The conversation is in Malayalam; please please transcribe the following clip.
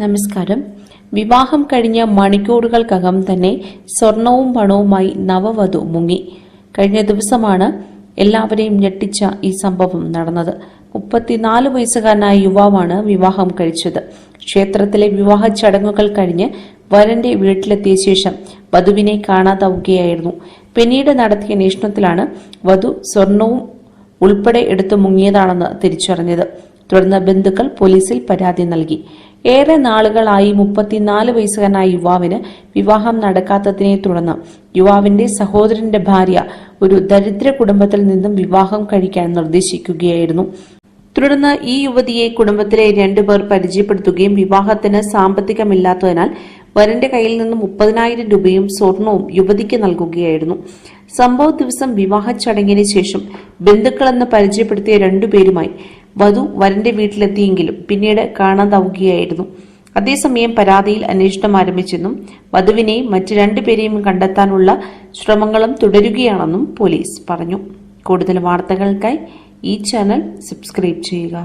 നമസ്കാരം. വിവാഹം കഴിഞ്ഞ മണിക്കൂറുകൾക്കകം തന്നെ സ്വർണവും പണവുമായി നവവധു മുങ്ങി. കഴിഞ്ഞ ദിവസമാണ് എല്ലാവരെയും ഞെട്ടിച്ച ഈ സംഭവം നടന്നത്. മുപ്പത്തിനാല് വയസ്സുകാരനായ യുവാവാണ് വിവാഹം കഴിച്ചത്. ക്ഷേത്രത്തിലെ വിവാഹ ചടങ്ങുകൾ കഴിഞ്ഞ് വരന്റെ വീട്ടിലെത്തിയ ശേഷം വധുവിനെ കാണാതാവുകയായിരുന്നു. പിന്നീട് നടത്തിയ അന്വേഷണത്തിലാണ് വധു സ്വർണവും ഉൾപ്പെടെ എടുത്തു മുങ്ങിയതാണെന്ന് തിരിച്ചറിഞ്ഞത്. തുടർന്ന് ബന്ധുക്കൾ പോലീസിൽ പരാതി നൽകി. ഏറെ നാളുകളായി മുപ്പത്തിനാല് വയസ്സുകാരനായ യുവാവിന് വിവാഹം നടക്കാത്തതിനെ തുടർന്ന് യുവാവിന്റെ സഹോദരന്റെ ഭാര്യ ഒരു ദരിദ്ര കുടുംബത്തിൽ നിന്നും വിവാഹം കഴിക്കാൻ നിർദ്ദേശിക്കുകയായിരുന്നു. തുടർന്ന് ഈ യുവതിയെ കുടുംബത്തിലെ രണ്ടുപേർ പരിചയപ്പെടുത്തുകയും വിവാഹത്തിന് സാമ്പത്തികമില്ലാത്തതിനാൽ വരന്റെ കയ്യിൽ നിന്ന് മുപ്പതിനായിരം രൂപയും സ്വർണവും യുവതിക്ക് നൽകുകയായിരുന്നു. സംഭവ ദിവസം വിവാഹ ചടങ്ങിന് ശേഷം ബന്ധുക്കളെന്ന് പരിചയപ്പെടുത്തിയ രണ്ടുപേരുമായി വധു വരന്റെ വീട്ടിലെത്തിയെങ്കിലും പിന്നീട് കാണാതാവുകയായിരുന്നു അതേസമയം പരാതിയിൽ അന്വേഷണം ആരംഭിച്ചെന്നും വധുവിനെയും മറ്റ് രണ്ടുപേരെയും കണ്ടെത്താനുള്ള ശ്രമങ്ങളും തുടരുകയാണെന്നും പോലീസ് പറഞ്ഞു. കൂടുതൽ വാർത്തകൾക്കായി ഈ ചാനൽ സബ്സ്ക്രൈബ് ചെയ്യുക.